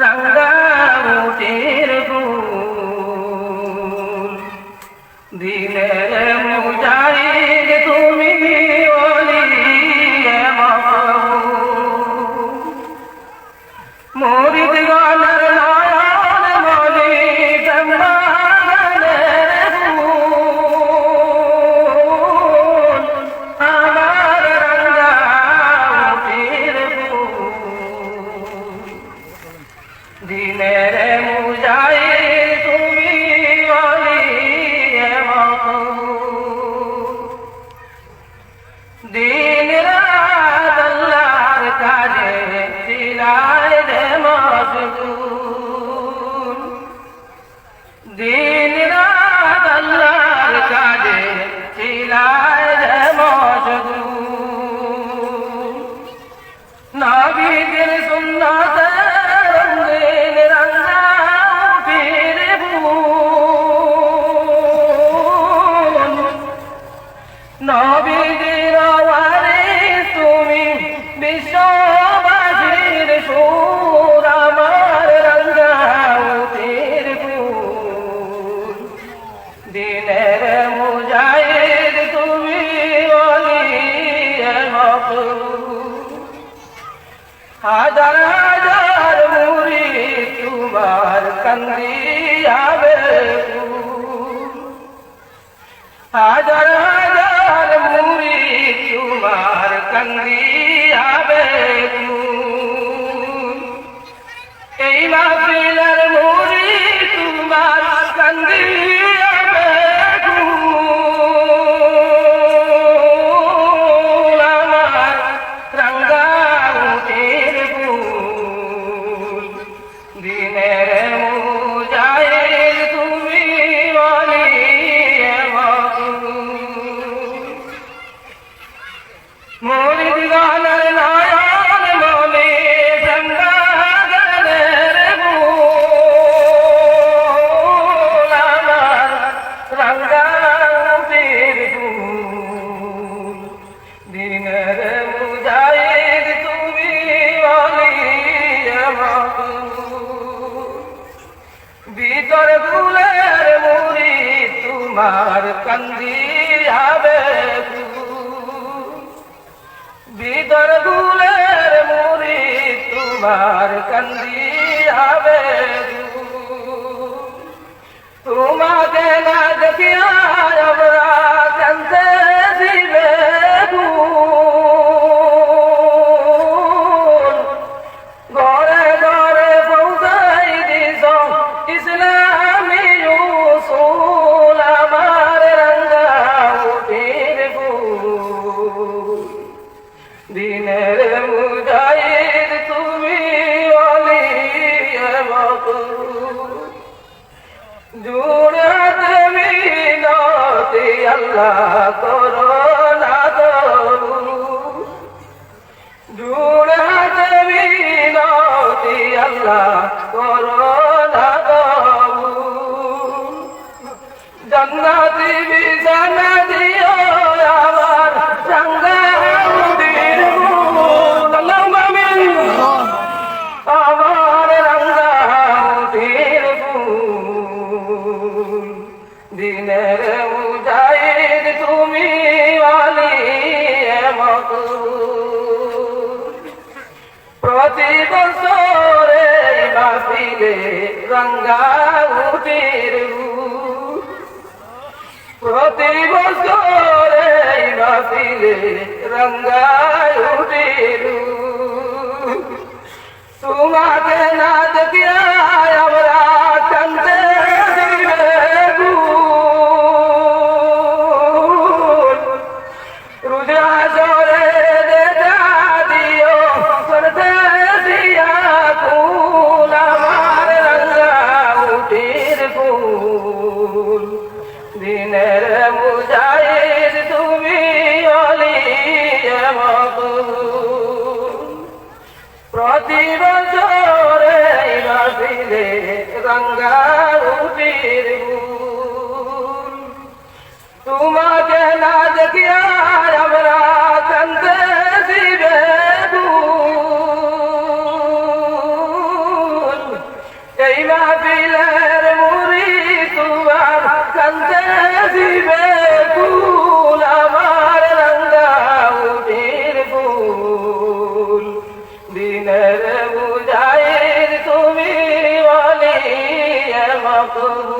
রঙ্গা উঠে রঘু চিলায় রে মজদুর হাজার হাজার মুড়ি তোমার কান্দি হবে হাজার হাজার মুড়ি তোমার কান্দি তোমার কান্দি হবে বিদর গুলের মুড়ি তোমার কান্দি হবে তোমাকে দিনের মুজাহিদ তুমি অলি জুড়ে দেবি নতি আল্লাহ করো না জুড়ে দেবি নতি আল্লাহ করো না জান্নাতি বিজানা প্রতি বছরে মাফিলে রঙ্গা উঠির প্রতি বছরে মাফিলে রঙ্গা উঠির তোমাকে না দিনের মুজাহিদ তুমি অলি প্রতি বছর রঙা দিনের